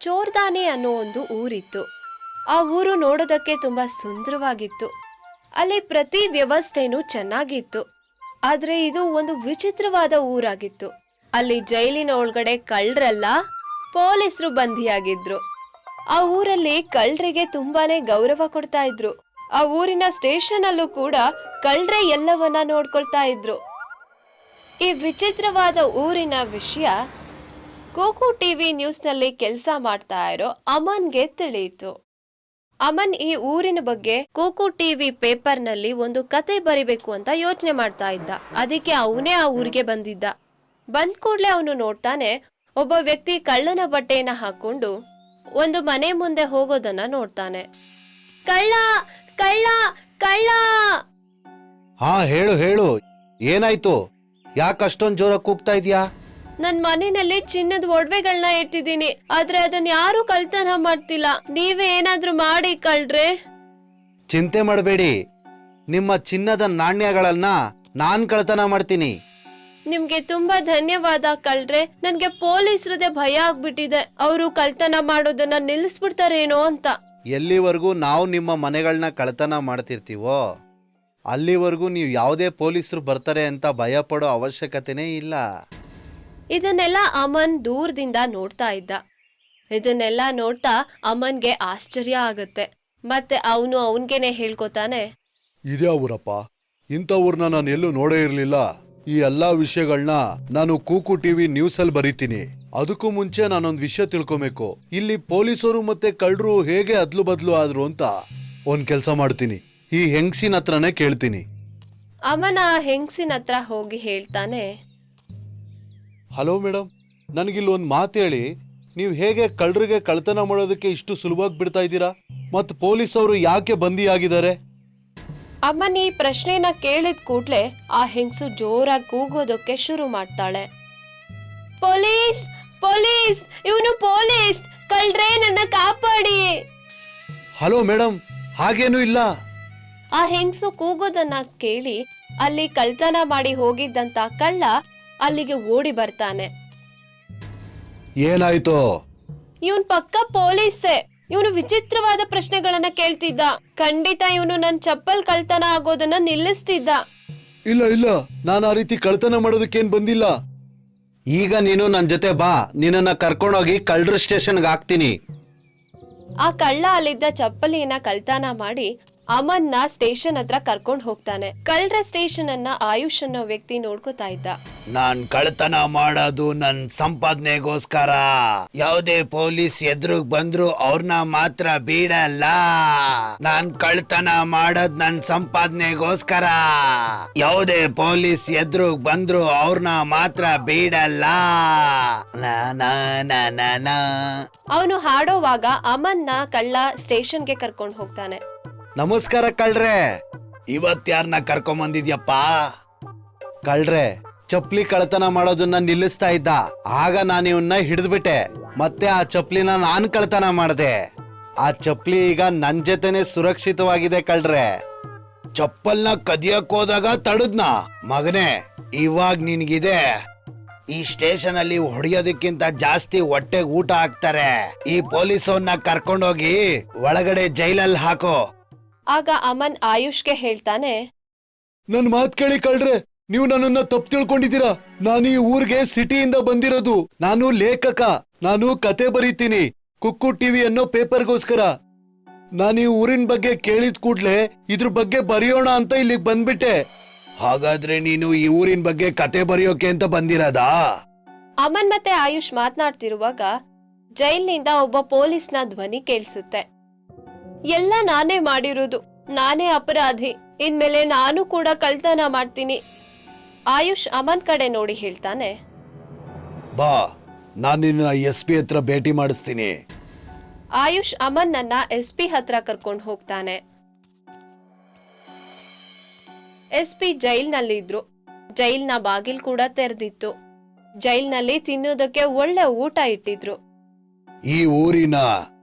ಚೋರ್ದಾನೆ ಅನ್ನೋ ಒಂದು ಊರಿತ್ತು. ಆ ಊರು ನೋಡೋದಕ್ಕೆ ತುಂಬ ಸುಂದರವಾಗಿತ್ತು. ಅಲ್ಲಿ ಪ್ರತಿ ವ್ಯವಸ್ಥೆನೂ ಚೆನ್ನಾಗಿತ್ತು. ಆದ್ರೆ ಇದು ಒಂದು ವಿಚಿತ್ರವಾದ ಊರಾಗಿತ್ತು. ಅಲ್ಲಿ ಜೈಲಿನ ಒಳಗಡೆ ಕಳ್ಳರೆಲ್ಲ ಪೊಲೀಸರು ಬಂಧಿಯಾಗಿದ್ರು. ಆ ಊರಲ್ಲಿ ಕಳ್ಳರಿಗೆ ತುಂಬಾನೇ ಗೌರವ ಕೊಡ್ತಾ ಇದ್ರು. ಆ ಊರಿನ ಸ್ಟೇಷನ್ ಅಲ್ಲೂ ಕೂಡ ಕಳ್ಳರೆ ಎಲ್ಲವನ್ನ ನೋಡ್ಕೊಳ್ತಾ ಇದ್ರು. ಈ ವಿಚಿತ್ರವಾದ ಊರಿನ ವಿಷಯ ಕೋಕು ಟಿವಿ ನ್ಯೂಸ್ನಲ್ಲಿ ಕೆಲಸ ಮಾಡ್ತಾ ಇರೋ ಅಮನ್ಗೆ ತಿಳಿಯಿತು. ಅಮನ್ ಈ ಊರಿನ ಬಗ್ಗೆ ಕೋಕು ಟಿವಿ ಪೇಪರ್ನಲ್ಲಿ ಒಂದು ಕತೆ ಬರಿಬೇಕು ಅಂತ ಯೋಚನೆ ಮಾಡ್ತಾ ಇದ್ದ. ಅದಕ್ಕೆ ಅವನೇ ಆ ಊರಿಗೆ ಬಂದಿದ್ದ. ಬಂದ ಕೂಡ್ಲೆ ಅವನು ನೋಡ್ತಾನೆ, ಒಬ್ಬ ವ್ಯಕ್ತಿ ಕಳ್ಳನ ಬಟ್ಟೆಯನ್ನ ಹಾಕೊಂಡು ಒಂದು ಮನೆ ಮುಂದೆ ಹೋಗೋದನ್ನ ನೋಡ್ತಾನೆ. ಕಳ್ಳ ಕಳ್ಳ ಕಳ್ಳ! ಹಾ, ಹೇಳು ಹೇಳು. ಏನಾಯ್ತು? ಯಾಕಷ್ಟೊಂದ್ ಜೋರ ಕೂಗ್ತಾ ಇದೀಯಾ? ನನ್ ಮನೆಯಲ್ಲಿ ಚಿನ್ನದ ಒಡವೆಗಳನ್ನ ಇಟ್ಟಿದ್ದೀನಿ ಆದ್ರೆ ಅದನ್ನ ಯಾರು ಕಳ್ತನ ಮಾಡ್ತಿಲ್ಲ. ನೀವೇ ಏನಾದ್ರೂ ಮಾಡಿ ಕಳ್ರೆ ಚಿಂತೆ ಮಾಡಬೇಡಿ. ನಿಮ್ಮ ಚಿನ್ನದ ನಾಣ್ಯಗಳನ್ನ ನಾನ್ ಕಳ್ತನ ಮಾಡ್ತೀನಿ. ನಿಮ್ಗೆ ತುಂಬಾ ಧನ್ಯವಾದ ಕಳ್ರೆ ನನ್ಗೆ ಪೊಲೀಸರದೇ ಭಯ ಆಗ್ಬಿಟ್ಟಿದೆ. ಅವರು ಕಳ್ತನ ಮಾಡೋದನ್ನ ನಿಲ್ಲಿಸ್ಬಿಡ್ತಾರೇನೋ ಅಂತ. ಎಲ್ಲಿವರೆಗೂ ನಾವು ನಿಮ್ಮ ಮನೆಗಳನ್ನ ಕಳ್ತನ ಮಾಡ್ತಿರ್ತೀವೋ ಅಲ್ಲಿವರೆಗೂ ನೀವು ಯಾವುದೇ ಪೊಲೀಸರು ಬರ್ತಾರೆ ಅಂತ ಭಯ ಪಡೋ ಅವಶ್ಯಕತೆನೇ ಇಲ್ಲ. ಇದನ್ನೆಲ್ಲ ಅಮನ್ ದೂರದಿಂದ ನೋಡ್ತಾ ಇದ್ದ. ಇದನ್ನೆಲ್ಲ ನೋಡ್ತಾ ಅಮನ್ಗೆ ಆಶ್ಚರ್ಯ ಆಗತ್ತೆ. ಮತ್ತೆ ಅವನು ಅವನ್ಗೇನೆ ಹೇಳ್ಕೊತಾನೆ ಇದೇ ಊರಪ್ಪ ಇಂಥವ್ರನ್ನ ನಾನು ಎಲ್ಲೂ ನೋಡೇ ಇರಲಿಲ್ಲ. ಈ ಎಲ್ಲಾ ವಿಷಯಗಳನ್ನ ನಾನು ಕೂಕು ಟಿವಿ ನ್ಯೂಸ್ ಅಲ್ಲಿ ಬರೀತೀನಿ. ಅದಕ್ಕೂ ಮುಂಚೆ ನಾನೊಂದ್ ವಿಷಯ ತಿಳ್ಕೊಬೇಕು. ಇಲ್ಲಿ ಪೊಲೀಸರು ಮತ್ತೆ ಕಳ್ಳರು ಹೇಗೆ ಅದ್ಲು ಬದ್ಲು ಆದ್ರು ಅಂತ ಒಂದ್ ಕೆಲಸ ಮಾಡ್ತೀನಿ. ಈ ಹೆಂಗ್ಸಿನ ಹತ್ರನೇ ಕೇಳ್ತೀನಿ. ಅಮನ ಆ ಹೆಂಗ್ಸಿನ ಹತ್ರ ಹೋಗಿ ಹೇಳ್ತಾನೆ ಹಲೋ ಮೇಡಮ್ ನನಗಿಲ್ಲಿ ಒಂದು ಮಾತು ಹೇಳಿ. ನೀವು ಹೇಗೆ ಕಳ್ಳರಿಗೆ ಕಳ್ತನ ಮಾಡೋದಕ್ಕೆ ಇಷ್ಟು ಸುಲಭವಾಗಿ ಬಿಡ್ತಾ ಇದ್ದೀರಾ? ಮತ್ತು ಪೊಲೀಸವರು ಯಾಕೆ ಬಂದಿಯಾಗಿದ್ದಾರೆ? ಅಮ್ಮನ್ ಈ ಪ್ರಶ್ನೆನ ಕೇಳಿದ ಕೂಡ್ಲೆ ಆ ಹೆಂಗಸು ಜೋರಾಗಿ ಕೂಗೋದಕ್ಕೆ ಶುರು ಮಾಡ್ತಾಳೆ. ಪೊಲೀಸ್ ಪೊಲೀಸ್ ಇವನು ಪೊಲೀಸ್ ಕಳ್ರೆ ನನ್ನ ಕಾಪಾಡಿ. ಹಲೋ ಮೇಡಮ್ ಹಾಗೇನೂ ಇಲ್ಲ. ಆ ಹೆಂಗಸು ಕೂಗೋದನ್ನ ಕೇಳಿ ಅಲ್ಲಿ ಕಳ್ತನ ಮಾಡಿ ಹೋಗಿದ್ದಂತ ಕಳ್ಳ ಅಲ್ಲಿಗೆ ಓಡಿ ಬರ್ತಾನೆ. ಏನಾಯ್ತು? ಇವನ್ ಪಕ್ಕ ಪೊಲೀಸೇ. ಇವನು ವಿಚಿತ್ರವಾದ ಪ್ರಶ್ನೆಗಳನ್ನ ಕೇಳ್ತಿದ್ದ. ಖಂಡಿತ ಇವನು ನನ್ ಚಪ್ಪಲ್ ಕಳ್ತನ ಆಗೋದನ್ನ ನಿಲ್ಲಿಸ್ತಿದ್ದ. ಇಲ್ಲ ಇಲ್ಲ. ನಾನು ಆ ರೀತಿ ಕಳ್ತನ ಮಾಡೋದಕ್ಕೇನ್ ಬಂದಿಲ್ಲ. ಈಗ ನೀನು ನನ್ನ ಜೊತೆ ಬಾ. ನಿನ್ನನ್ನ ಕರ್ಕೊಂಡೋಗಿ ಕಳ್ಳರ ಸ್ಟೇಷನ್ಗೆ ಹಾಕ್ತೀನಿ. ಆ ಕಳ್ಳ ಅಲ್ಲಿದ್ದ ಚಪ್ಪಲಿನ ಕಳ್ತನ ಮಾಡಿ ಅಮನ್ನ ಸ್ಟೇಷನ್ ಹತ್ರ ಕರ್ಕೊಂಡ್ ಹೋಗ್ತಾನೆ. ಕಳ್ಳರ ಸ್ಟೇಷನ್ ಅನ್ನ ಆಯುಷ್ ಅನ್ನೋ ವ್ಯಕ್ತಿ ನೋಡ್ಕೋತಾ ಇದ್ದ. ನಾನ್ ಕಳ್ತನ ಮಾಡೋದು ನನ್ ಸಂಪಾದನೆಗೋಸ್ಕರ. ಯಾವುದೇ ಪೊಲೀಸ್ ಎದುರುಗ್ ಬಂದ್ರು ಅವ್ರನ್ನ ಮಾತ್ರ ಬೀಡಲ್ಲ ನಾನ್ ಕಳ್ತನ ಮಾಡೋದ್ ನನ್ ಸಂಪಾದನೆಗೋಸ್ಕರ. ಯಾವುದೇ ಪೊಲೀಸ್ ಎದುರುಗ್ ಬಂದ್ರು ಅವ್ರನ್ನ ಮಾತ್ರ ಬೀಡಲ್ಲ ನಾ ನಾ ನಾ ನಾ ನಾ. ಅವನು ಹಾಡೋವಾಗ ಅಮನ್ನ ಕಳ್ಳ ಸ್ಟೇಷನ್ಗೆ ಕರ್ಕೊಂಡು ಹೋಗ್ತಾನೆ. ನಮಸ್ಕಾರ ಕಳ್ರೆ. ಇವತ್ ಯಾರನ್ನ ಕರ್ಕೊಂಡ್ ಬಂದಿದ್ಯಪ್ಪ? ಕಳ್ರೆ, ಚಪ್ಲಿ ಕಳ್ತನ ಮಾಡೋದನ್ನ ನಿಲ್ಲಿಸ್ತಾ ಇದ್ದ. ಆಗ ನಾನು ಇವನ್ನ ಹಿಡಿದ್ಬಿಟ್ಟೆ. ಮತ್ತೆ ಆ ಚಪ್ಲಿನ ನಾನ್ ಕಳ್ತನ ಮಾಡಿದೆ. ಆ ಚಪ್ಲಿ ಈಗ ನನ್ ಜೊತೆನೆ ಸುರಕ್ಷಿತವಾಗಿದೆ ಕಳ್ರೆ. ಚಪ್ಪಲ್ನ ಕದಿಯಕ್ ಹೋದಾಗ ತಡದ್ನ. ಮಗನೇ, ಇವಾಗ ನಿನ್ಗಿದೆ. ಈ ಸ್ಟೇಷನ್ ಅಲ್ಲಿ ಹೊಡೆಯೋದಕ್ಕಿಂತ ಜಾಸ್ತಿ ಹೊಟ್ಟೆಗೆ ಊಟ ಹಾಕ್ತಾರೆ. ಈ ಪೊಲೀಸವನ್ನ ಕರ್ಕೊಂಡೋಗಿ ಒಳಗಡೆ ಜೈಲಲ್ಲಿ ಹಾಕೋ. ಆಗ ಅಮನ್ ಆಯುಷ್ಗೆ ಹೇಳ್ತಾನೆ ನನ್ ಮಾತ್ ಕೇಳಿ ಕಳ್ರೆ ನೀವು ನನ್ನನ್ನ ತಪ್ಪು ತಿಳ್ಕೊಂಡಿದ್ದೀರಾ? ನಾನು ಈ ಊರಿಗೆ ಸಿಟಿಯಿಂದ ಬಂದಿರೋದು. ನಾನು ಲೇಖಕ ನಾನು ಕತೆ ಬರೀತೀನಿ ಕುಕ್ಕು ಟಿವಿ ಅನ್ನೋ ಪೇಪರ್ಗೋಸ್ಕರ. ನಾನು ಈ ಊರಿನ ಬಗ್ಗೆ ಕೇಳಿದ ಕೂಡ್ಲೆ ಇದ್ರ ಬಗ್ಗೆ ಬರೆಯೋಣ ಅಂತ ಇಲ್ಲಿಗೆ ಬಂದ್ಬಿಟ್ಟೆ. ಹಾಗಾದ್ರೆ ನೀನು ಈ ಊರಿನ ಬಗ್ಗೆ ಕತೆ ಬರೆಯೋಕೆ ಅಂತ ಬಂದಿರೋದಾ? ಅಮನ್ ಮತ್ತೆ ಆಯುಷ್ ಮಾತನಾಡ್ತಿರುವಾಗ ಜೈಲ್ನಿಂದ ಒಬ್ಬ ಪೊಲೀಸ್ನ ಧ್ವನಿ ಕೇಳಿಸುತ್ತೆ. ಎಲ್ಲ ನಾನೇ ಮಾಡಿರೋದು. ನಾನೇ ಅಪರಾಧಿ. ಇನ್ಮೇಲೆ ನಾನು ಕೂಡ ಕಳ್ತನ ಮಾಡ್ತೀನಿ. ಆಯುಷ್ ಅಮನ್ ಕಡೆ ನೋಡಿ ಹೇಳ್ತಾನೆ. ಬಾ ನಾನು ನಿನ್ನ ಎಸ್ ಪಿ ಹತ್ರ ಭೇಟಿ ಮಾಡಿಸ್ತೀನಿ. ಆಯುಷ್ ಅಮನ್ ನನ್ನ ಎಸ್ ಪಿ ಹತ್ರ ಕರ್ಕೊಂಡು ಹೋಗ್ತಾನೆ. ಎಸ್ ಪಿ ಜೈಲ್ನಲ್ಲಿದ್ರು ಜೈಲ್ನ ಬಾಗಿಲ್ ಕೂಡ ತೆರೆದಿತ್ತು. ಜೈಲ್ನಲ್ಲಿ ತಿನ್ನೋದಕ್ಕೆ ಒಳ್ಳೆ ಊಟ ಇಟ್ಟಿದ್ರು. ಈ ಊರಿನ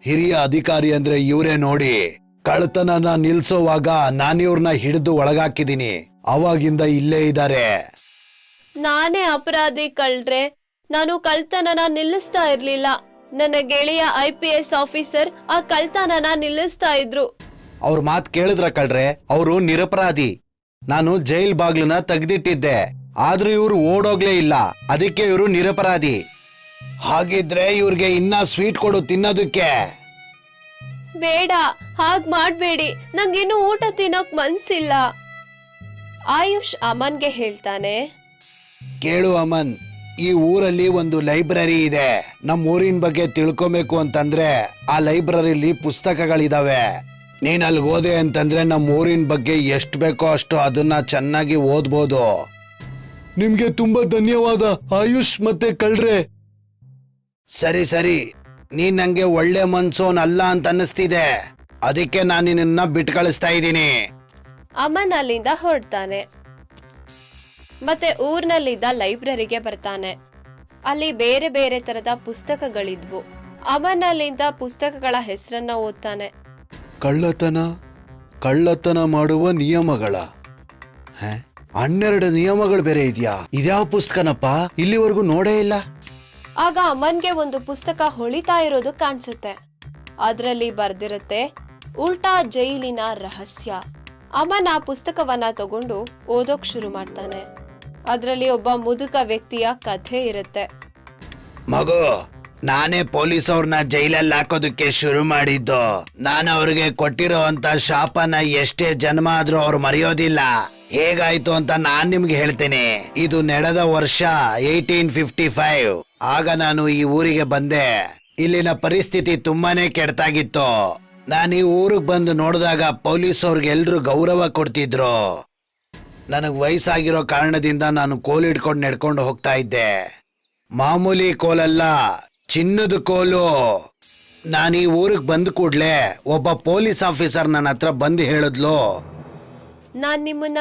ಹಿರಿಯ ಅಧಿಕಾರಿ ಅಂದ್ರೆ ಇವರೇ ನೋಡಿ ಕಳ್ತನನ ನಿಲ್ಸೋವಾಗ ನಾನಿವ್ರನ್ನ ಹಿಡಿದು ಒಳಗಾಕಿದೀನಿ. ಅವಾಗಿಂದ ಇಲ್ಲೇ ಇದ್ದಾರೆ ನಾನೇ ಅಪರಾಧಿ ಕಳ್ರೆ ನಾನು ಕಳ್ತನನ ನಿಲ್ಲಿಸ್ತಾ ಇರ್ಲಿಲ್ಲ. ನನ್ನ ಗೆಳೆಯ ಐ ಪಿ ಎಸ್ ಆಫೀಸರ್ ಆ ಕಳ್ತನನ ನಿಲ್ಲಿಸ್ತಾ ಇದ್ರು. ಅವ್ರ ಮಾತ್ ಕೇಳಿದ್ರ ಕಳ್ರೆ? ಅವರು ನಿರಪರಾಧಿ. ನಾನು ಜೈಲ್ ಬಾಗ್ಲನ್ನ ತೆಗ್ದಿಟ್ಟಿದ್ದೆ. ಆದ್ರೂ ಇವ್ರು ಓಡೋಗ್ಲೇ ಇಲ್ಲ. ಅದಕ್ಕೆ ಇವರು ನಿರಪರಾಧಿ. ಹಾಗಿದ್ರೆ ಇವ್ರಿಗೆ ಇನ್ನ ಸ್ವೀಟ್ ಕೊಡು ತಿನ್ನೋದಕ್ಕೆ. ಬೇಡ ಹಾಗ್ ಮಾಡ್ಬೇಡಿ. ನಂಗಿನ್ನು ಊಟ ತಿನ್ನೋಕ್ ಮನ್ಸಿಲ್ಲ. ಆಯುಷ್ ಅಮನ್ಗೆ ಹೇಳ್ತಾನೆ. ಕೇಳು ಅಮನ್ ಈ ಊರಲ್ಲಿ ಒಂದು ಲೈಬ್ರರಿ ಇದೆ. ನಮ್ಮ ಊರಿನ ಬಗ್ಗೆ ತಿಳ್ಕೊಬೇಕು ಅಂತಂದ್ರೆ ಆ ಲೈಬ್ರರಿಲಿ ಪುಸ್ತಕಗಳಿದಾವೆ. ನೀನ್ ಅಲ್ಲಿ ಓದೆ ಅಂತಂದ್ರೆ ನಮ್ಮ ಊರಿನ ಬಗ್ಗೆ ಎಷ್ಟು ಬೇಕೋ ಅಷ್ಟು ಅದನ್ನ ಚೆನ್ನಾಗಿ ಓದ್ಬೋದು. ನಿಮ್ಗೆ ತುಂಬಾ ಧನ್ಯವಾದ ಆಯುಷ್ ಮತ್ತೆ ಕಳ್ರೆ. ಸರಿ ಸರಿ. ನೀ ನಂಗೆ ಒಳ್ಳೆ ಮನ್ಸೋನ್ ಅಲ್ಲ ಅಂತ ಅನ್ನಿಸ್ತಿದೆ. ಅದಕ್ಕೆ ನಾನು ನಿನ್ನ ಬಿಟ್ಟು ಕಳಿಸ್ತಾ ಇದ್ದೀನಿ. ಅಮನ್ ಅಲ್ಲಿಂದ ಹೊರಡ್ತಾನೆ. ಮತ್ತೆ ಊರ್ನಲ್ಲಿದ್ದ ಲೈಬ್ರರಿಗೆ ಬರ್ತಾನೆ. ಅಲ್ಲಿ ಬೇರೆ ಬೇರೆ ತರದ ಪುಸ್ತಕಗಳಿದ್ವು. ಅಮನ್ ಅಲ್ಲಿಂದ ಪುಸ್ತಕಗಳ ಹೆಸರನ್ನ ಓದ್ತಾನೆ. ಕಳ್ಳತನ ಕಳ್ಳತನ ಮಾಡುವ ನಿಯಮಗಳ? ಹನ್ನೆರಡು ನಿಯಮಗಳು ಬೇರೆ ಇದೆಯಾ? ಇದ್ಯಾವ ಪುಸ್ತಕನಪ್ಪ? ಇಲ್ಲಿವರೆಗೂ ನೋಡೇ ಇಲ್ಲ. ಆಗ ಅಮನ್ಗೆ ಒಂದು ಪುಸ್ತಕ ಹೊಳಿತಾ ಇರೋದು ಕಾಣಿಸುತ್ತೆ. ಅದರಲ್ಲಿ ಬರ್ದಿರುತ್ತೆ, ಉಲ್ಟಾ ಜೈಲಿನ ರಹಸ್ಯ. ಅಮ್ಮನ ಆ ಪುಸ್ತಕವನ್ನ ತಗೊಂಡು ಓದೋಕ್ ಶುರು ಮಾಡ್ತಾನೆ. ಅದರಲ್ಲಿ ಒಬ್ಬ ಮುದುಕ ವ್ಯಕ್ತಿಯ ಕಥೆ ಇರುತ್ತೆ. ಮಗು, ನಾನೇ ಪೊಲೀಸ್ ಅವ್ರನ್ನ ಜೈಲಲ್ಲಿ ಹಾಕೋದಕ್ಕೆ ಶುರು ಮಾಡಿದ್ದು. ನಾನು ಅವ್ರಿಗೆ ಕೊಟ್ಟಿರೋ ಅಂತ ಶಾಪನ ಎಷ್ಟೇ ಜನ್ಮ ಆದ್ರೂ ಅವ್ರು ಮರೆಯೋದಿಲ್ಲ. ಹೇಗಾಯ್ತು ಅಂತ ನಾನ್ ನಿಮ್ಗೆ ಹೇಳ್ತೇನೆ. ಇದು ನಡೆದ ವರ್ಷ ಏಯ್ಟೀನ್ ಫಿಫ್ಟಿ ಫೈವ್. ಆಗ ನಾನು ಈ ಊರಿಗೆ ಬಂದೆ. ಇಲ್ಲಿನ ಪರಿಸ್ಥಿತಿ ತುಂಬಾನೇ ಕೆಡ್ತಾಗಿತ್ತು ನಾನು ಈ ಊರಿಗೆ ಬಂದು ನೋಡಿದಾಗ ಪೊಲೀಸ್ ಅವ್ರಿಗೆ ಎಲ್ರು ಗೌರವ ಕೊಡ್ತಿದ್ರು. ನನಗೆ ವಯಸ್ಸಾಗಿರೋ ಕಾರಣದಿಂದ ನಾನು ಕೋಲ್ ಇಟ್ಕೊಂಡು ನಡ್ಕೊಂಡು ಹೋಗ್ತಾ ಇದ್ದೆ. ಮಾಮೂಲಿ ಕೋಲಲ್ಲ ಚಿನ್ನದ ಕೋಲು. ನಾನು ಈ ಊರಿಗೆ ಬಂದ ಕೂಡ್ಲೆ ಒಬ್ಬ ಪೊಲೀಸ್ ಆಫೀಸರ್ ನನ್ನ ಹತ್ರ ಬಂದು ಹೇಳಿದ್ಲು. ನಾನ್ ನಿಮ್ಮನ್ನ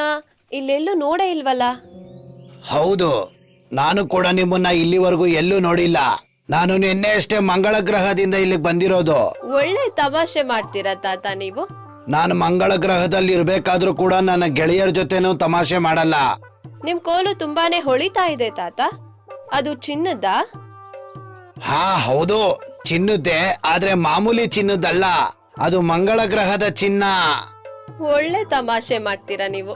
ಇಲ್ಲೆಲ್ಲೂ ನೋಡೇ ಇಲ್ವಲ್ಲ? ಹೌದು ನಾನು ಕೂಡ ನಿಮ್ಮನ್ನ ಇಲ್ಲಿವರೆಗೂ ಎಲ್ಲೂ ನೋಡಿಲ್ಲ. ನಾನು ನಿನ್ನೆ ಅಷ್ಟೇ ಮಂಗಳ ಗ್ರಹದಿಂದ ಇಲ್ಲಿಗೆ ಬಂದಿರೋದು. ಒಳ್ಳೆ ತಮಾಷೆ ಮಾಡ್ತೀರಾ ತಾತ ನೀವು? ನಾನು ಮಂಗಳ ಗ್ರಹದಲ್ಲಿ ಇರ್ಬೇಕಾದ್ರೂ ಕೂಡ ನನ್ನ ಗೆಳೆಯರ ಜೊತೆನೂ ತಮಾಷೆ ಮಾಡಲ್ಲ. ನಿಮ್ ಕೋಲು ತುಂಬಾನೇ ಹೊಳಿತಾ ಇದೆ ತಾತ. ಅದು ಚಿನ್ನದ? ಹಾ ಹೌದು. ಚಿನ್ನದ್ದೆ ಆದ್ರೆ ಮಾಮೂಲಿ ಚಿನ್ನದಲ್ಲ. ಅದು ಮಂಗಳ ಗ್ರಹದ ಚಿನ್ನ. ಒಳ್ಳೆ ತಮಾಷೆ ಮಾಡ್ತೀರಾ ನೀವು?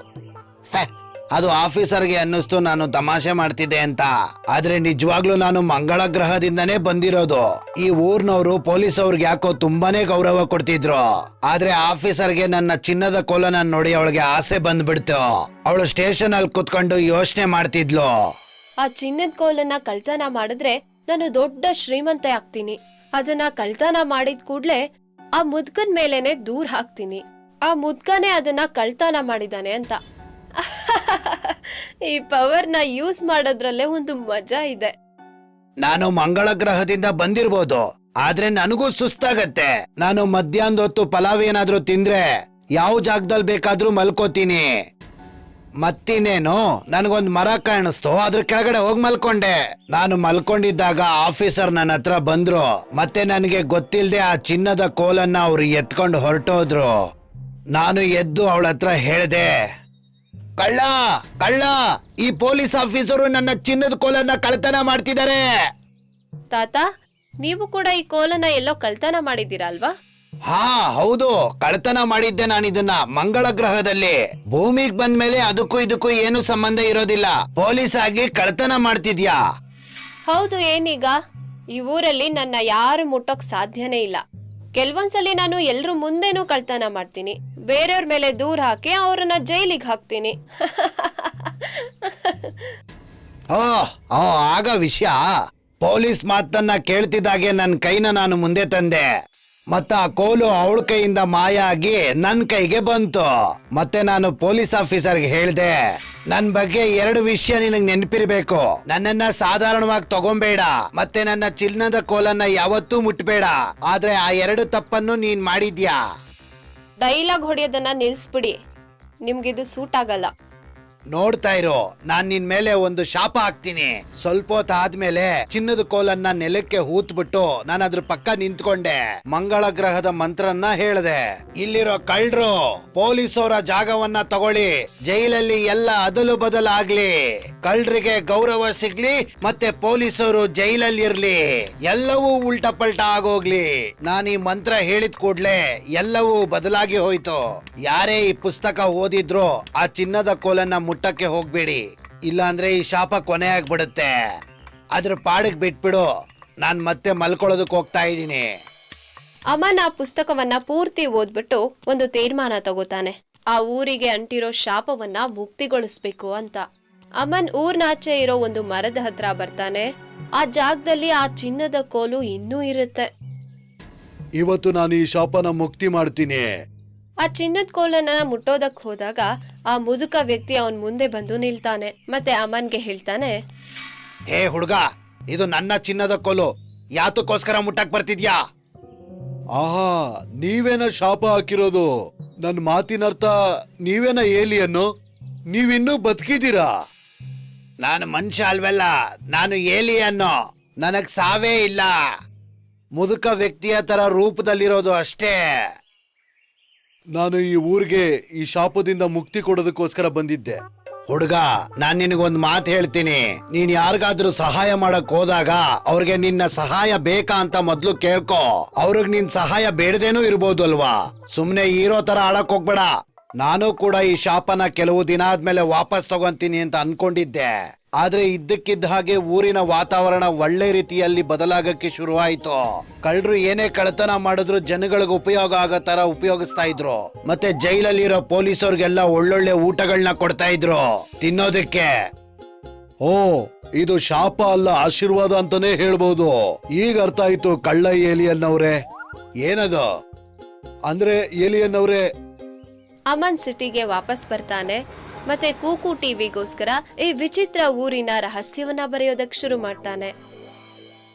ಅದು ಆಫೀಸರ್ಗೆ ಅನ್ನಿಸ್ತು ನಾನು ತಮಾಷೆ ಮಾಡ್ತಿದ್ದೆ ಅಂತ. ಆದ್ರೆ ನಿಜವಾಗ್ಲೂ ನಾನು ಮಂಗಳ ಗ್ರಹದಿಂದನೇ ಬಂದಿರೋದು. ಈ ಊರ್ನವರು ಪೊಲೀಸ್ ಅವ್ರಿಗೆ ಯಾಕೋ ತುಂಬಾನೇ ಗೌರವ ಕೊಡ್ತಿದ್ರು. ಆದ್ರೆ ಆಫೀಸರ್ಗೆ ನನ್ನ ಚಿನ್ನದ ಕೋಲನ ನೋಡಿ ಅವಳಿಗೆ ಆಸೆ ಬಂದ್ಬಿಡ್ತು. ಅವಳು ಸ್ಟೇಷನ್ ಅಲ್ಲಿ ಕುತ್ಕೊಂಡು ಯೋಚನೆ ಮಾಡ್ತಿದ್ಲು. ಆ ಚಿನ್ನದ ಕೋಲನ್ನ ಕಳ್ತನ ಮಾಡಿದ್ರೆ ನಾನು ದೊಡ್ಡ ಶ್ರೀಮಂತ ಆಗ್ತೀನಿ. ಅದನ್ನ ಕಳ್ತನ ಮಾಡಿದ ಕೂಡ್ಲೆ ಆ ಮುದ್ಕನ್ ಮೇಲೇನೆ ದೂರ್ ಹಾಕ್ತೀನಿ. ಆ ಮುದ್ಕನೇ ಅದನ್ನ ಕಳ್ತನ ಮಾಡಿದಾನೆ ಅಂತ. ಈ ಪವರ್ನ ಯೂಸ್ ಮಾಡೋದ್ರಲ್ಲೇ ಒಂದು ಮಜಾ ಇದೆ. ನಾನು ಮಂಗಳ ಗ್ರಹದಿಂದ ಬಂದಿರ್ಬೋದು, ಆದ್ರೆ ನನಗೂ ಸುಸ್ತಾಗತ್ತೆ. ನಾನು ಮಧ್ಯಾಹ್ನದ ಹೊತ್ತು ಪಲಾವ್ ಏನಾದ್ರೂ ತಿಂದ್ರೆ ಯಾವ ಜಾಗದಲ್ಲಿ ಬೇಕಾದ್ರೂ ಮಲ್ಕೋತೀನಿ. ಮತ್ತಿನೇನು ನನಗೊಂದ್ ಮರ ಕಾಣಿಸ್ತು, ಅದ್ರ ಕೆಳಗಡೆ ಹೋಗಿ ಮಲ್ಕೊಂಡೆ. ನಾನು ಮಲ್ಕೊಂಡಿದ್ದಾಗ ಆಫೀಸರ್ ನನ್ನ ಹತ್ರ ಬಂದ್ರು, ಮತ್ತೆ ನನಗೆ ಗೊತ್ತಿಲ್ಲದೆ ಆ ಚಿನ್ನದ ಕೋಲನ್ನ ಅವ್ರು ಎತ್ಕೊಂಡು ಹೊರಟೋದ್ರು. ನಾನು ಎದ್ದು ಅವಳ ಹತ್ರ ಹೇಳ್ದೆ ಕಳ್ಳ ಕಳ್ಳ ಈ ಪೊಲೀಸ್ ಆಫೀಸರು ನನ್ನ ಚಿನ್ನದ ಕೋಲನ್ನ ಕಳ್ತನ ಮಾಡ್ತಿದ್ದಾರೆ. ತಾತ ನೀವು ಕೂಡ ಈ ಕೋಲನ್ನ ಎಲ್ಲೋ ಕಳ್ತನ ಮಾಡಿದ್ದೀರಾ ಅಲ್ವಾ? ಹಾ ಹೌದು ಕಳ್ತನ ಮಾಡಿದ್ದೆ ನಾನು ಇದನ್ನ ಮಂಗಳ ಗ್ರಹದಲ್ಲಿ. ಭೂಮಿಗ್ ಬಂದ್ಮೇಲೆ ಅದಕ್ಕೂ ಇದಕ್ಕೂ ಏನು ಸಂಬಂಧ ಇರೋದಿಲ್ಲ. ಪೊಲೀಸ್ ಆಗಿ ಕಳ್ತನ ಮಾಡ್ತಿದ್ಯಾ? ಹೌದು ಏನೀಗ? ಈ ಊರಲ್ಲಿ ನನ್ನ ಯಾರು ಮುಟ್ಟೋಕ್ ಸಾಧ್ಯನೇ ಇಲ್ಲ. ಕೆಲವೊಂದ್ಸಲಿ ನಾನು ಎಲ್ರ ಮುಂದೆನೂ ಕಳ್ತನ ಮಾಡ್ತೀನಿ. ಬೇರೆಯವ್ರ ಮೇಲೆ ದೂರ ಹಾಕಿ ಅವ್ರನ್ನ ಜೈಲಿಗೆ ಹಾಕ್ತೀನಿ. ಓ ಓ, ಆಗ ವಿಷಯ. ಪೊಲೀಸ್ ಮಾತನ್ನ ಕೇಳ್ತಿದ್ದಾಗೆ ನನ್ನ ಕೈನ ನಾನು ಮುಂದೆ ತಂದೆ. ಮತ್ತ ಆ ಕೋಲು ಅವಳ ಕೈಯಿಂದ ಮಾಯ ಆಗಿ ನನ್ ಕೈಗೆ ಬಂತು. ಮತ್ತೆ ನಾನು ಪೊಲೀಸ್ ಆಫೀಸರ್ಗೆ ಹೇಳ್ದೆ. ನನ್ ಬಗ್ಗೆ ಎರಡು ವಿಷಯ ನಿನಗ್ ನೆನಪಿರ್ಬೇಕು. ನನ್ನನ್ನ ಸಾಧಾರಣವಾಗಿ ತಗೊಂಬೇಡ, ಮತ್ತೆ ನನ್ನ ಚಿನ್ನದ ಕೋಲನ್ನ ಯಾವತ್ತೂ ಮುಟ್ಬೇಡ. ಆದ್ರೆ ಆ ಎರಡು ತಪ್ಪನ್ನು ನೀನ್ ಮಾಡಿದ್ಯಾ? ಡೈಲಾಗ್ ಹೊಡೆಯೋದನ್ನ ನಿಲ್ಸ್ಬಿಡಿ. ಇದು ಸೂಟ್ ಆಗಲ್ಲ. ನೋಡ್ತಾ ಇರೋ, ನಾನ್ ನಿನ್ ಮೇಲೆ ಒಂದು ಶಾಪ ಹಾಕ್ತೀನಿ. ಸ್ವಲ್ಪ ಹೊತ್ತು ಆದ್ಮೇಲೆ ಚಿನ್ನದ ಕೋಲನ್ನ ನೆಲಕ್ಕೆ ಹೂತ್ಬಿಟ್ಟು ನಾನು ಅದ್ರ ಪಕ್ಕ ನಿಂತ್ಕೊಂಡೆ. ಮಂಗಳ ಗ್ರಹದ ಮಂತ್ರನ್ನ ಹೇಳ್ದೆ. ಇಲ್ಲಿರೋ ಕಳ್ರು ಪೊಲೀಸರ ಜಾಗವನ್ನ ತಗೊಳ್ಳಿ. ಜೈಲಲ್ಲಿ ಎಲ್ಲ ಅದಲು ಬದಲಾಗ್ಲಿ. ಕಳ್ರಿಗೆ ಗೌರವ ಸಿಗ್ಲಿ, ಮತ್ತೆ ಪೊಲೀಸರು ಜೈಲಲ್ಲಿ ಇರ್ಲಿ ಎಲ್ಲವೂ ಉಲ್ಟಾ ಪಲ್ಟಾ ಆಗೋಗ್ಲಿ. ನಾನು ಈ ಮಂತ್ರ ಹೇಳಿದ ಕೂಡ್ಲೆ ಎಲ್ಲವೂ ಬದಲಾಗಿ ಹೋಯ್ತು. ಯಾರೇ ಈ ಪುಸ್ತಕ ಓದಿದ್ರು ಆ ಚಿನ್ನದ ಕೋಲನ್ನ ಮುಟ್ಟಕ್ಕೆ ಹೋಗ್ಬೇಡಿ. ಇಲ್ಲಾಂದ್ರೆ ಈ ಶಾಪ ಕೊನೆ ಆಗ್ಬಿಡುತ್ತೆ. ಅದ್ರ ಪಾಡಿಗೆ ಬಿಟ್ಬಿಡು. ನಾನ್ ಮತ್ತೆ ಮಲ್ಕೊಳ್ಳೋದಕ್ಕೆ ಹೋಗ್ತಾ ಇದ್ದೀನಿ. ಅಮನ್ ಆ ಪುಸ್ತಕವನ್ನ ಪೂರ್ತಿ ಓದ್ಬಿಟ್ಟು ಒಂದು ತೀರ್ಮಾನ ತಗೋತಾನೆ. ಆ ಊರಿಗೆ ಅಂಟಿರೋ ಶಾಪವನ್ನ ಮುಕ್ತಿಗೊಳಿಸ್ಬೇಕು ಅಂತ. ಅಮನ್ ಊರ್ನಾಚೆ ಇರೋ ಒಂದು ಮರದ ಹತ್ರ ಬರ್ತಾನೆ. ಆ ಜಾಗದಲ್ಲಿ ಆ ಚಿನ್ನದ ಕೋಲು ಇನ್ನೂ ಇರುತ್ತೆ. ಇವತ್ತು ನಾನು ಈ ಶಾಪನ ಮುಕ್ತಿ ಮಾಡ್ತೀನಿ. ಆ ಚಿನ್ನದ ಕೋಲನ್ನ ಮುಟ್ಟೋದಕ್ ಹೋದಾಗ ಆ ಮುದುಕ ವ್ಯಕ್ತಿ ಅವನ್ ಮುಂದೆ ಬಂದು ನಿಲ್ತಾನೆ. ಮತ್ತೆ ಅಮನ್ಗೆ ಹೇಳ್ತಾನೆ ಹೇ ಹುಡುಗ ಇದು ನನ್ನ ಚಿನ್ನದ ಕೋಲು. ಯಾತಕ್ಕೋಸ್ಕರ ಮುಟ್ಟಕ್ ಬರ್ತಿದ್ಯಾ? ಆಹಾ ನೀವೇನ ಶಾಪ ಹಾಕಿರೋದು? ನನ್ನ ಮಾತಿನರ್ಥ ನೀವೇನ ಏಲಿಯನ್ನು? ನೀವಿನ್ನೂ ಬದುಕಿದ್ದೀರಾ? ನಾನು ಮನುಷ್ಯ ಅಲ್ವಲ್ಲ ನಾನು ಏಲಿಯನ್ನು. ನನಗ್ ಸಾವೇ ಇಲ್ಲ. ಮುದುಕ ವ್ಯಕ್ತಿಯ ತರ ರೂಪದಲ್ಲಿರೋದು ಅಷ್ಟೇ. ನಾನು ಈ ಊರಿಗೆ ಈ ಶಾಪದಿಂದ ಮುಕ್ತಿ ಕೊಡೋದಕ್ಕೋಸ್ಕರ ಬಂದಿದ್ದೆ. ಹುಡುಗ, ನಾನ್ ನಿನಗೊಂದ್ ಮಾತು ಹೇಳ್ತೀನಿ. ನೀನ್ ಯಾರಿಗಾದ್ರೂ ಸಹಾಯ ಮಾಡಕ್ ಹೋದಾಗ ಅವ್ರಿಗೆ ನಿನ್ನ ಸಹಾಯ ಬೇಕಾ ಅಂತ ಮೊದ್ಲು ಕೇಳ್ಕೊ. ಅವ್ರಿಗೆ ನಿನ್ ಸಹಾಯ ಬೇಡದೇನೂ ಇರ್ಬೋದು ಅಲ್ವಾ? ಸುಮ್ನೆ ಹೀರೋ ತರ ಆಡಕ್ ಹೋಗ್ಬೇಡ. ನಾನು ಕೂಡ ಈ ಶಾಪನ ಕೆಲವು ದಿನ ಆದ್ಮೇಲೆ ವಾಪಸ್ ತಗೊಂತೀನಿ ಅಂತ ಅನ್ಕೊಂಡಿದ್ದೆ. ಆದ್ರೆ ಇದ್ದಕ್ಕಿದ್ದ ಹಾಗೆ ಊರಿನ ವಾತಾವರಣ ಒಳ್ಳೆ ರೀತಿಯಲ್ಲಿ ಬದಲಾಗಕ್ಕೆ ಶುರುವಾಯಿತು. ಕಳ್ಳರು ಏನೇ ಕಳ್ತನ ಮಾಡಿದ್ರು ಜನಗಳಿಗೆ ಉಪಯೋಗ ಆಗೋ ತರ ಉಪಯೋಗಿಸ್ತಾ ಇದ್ರು. ಮತ್ತೆ ಜೈಲಲ್ಲಿರೋ ಪೊಲೀಸವ್ರಿಗೆಲ್ಲ ಒಳ್ಳೊಳ್ಳೆ ಊಟಗಳನ್ನ ಕೊಡ್ತಾ ಇದ್ರು. ತಿನ್ನೋದಕ್ಕೆ. ಓ ಇದು ಶಾಪ ಅಲ್ಲ ಆಶೀರ್ವಾದ ಅಂತಾನೆ ಹೇಳ್ಬೋದು. ಈಗ ಅರ್ಥ ಆಯ್ತು ಕಳ್ಳ ಏಲಿಯನ್ ಅವ್ರೆ ಏನದು? ಅಂದ್ರೆ ಏಲಿಯನ್ ಅವ್ರೆ ಅಮನ್ ಸಿಟಿಗೆ ವಾಪಸ್ ಬರ್ತಾನೆ. ಮತ್ತೆ ಕೂಕು ಟಿವಿಗೋಸ್ಕರ ಈ ವಿಚಿತ್ರ ಊರಿನ ರಹಸ್ಯವನ್ನ ಬರೆಯೋದಕ್ಕೆ ಶುರು ಮಾಡ್ತಾನೆ.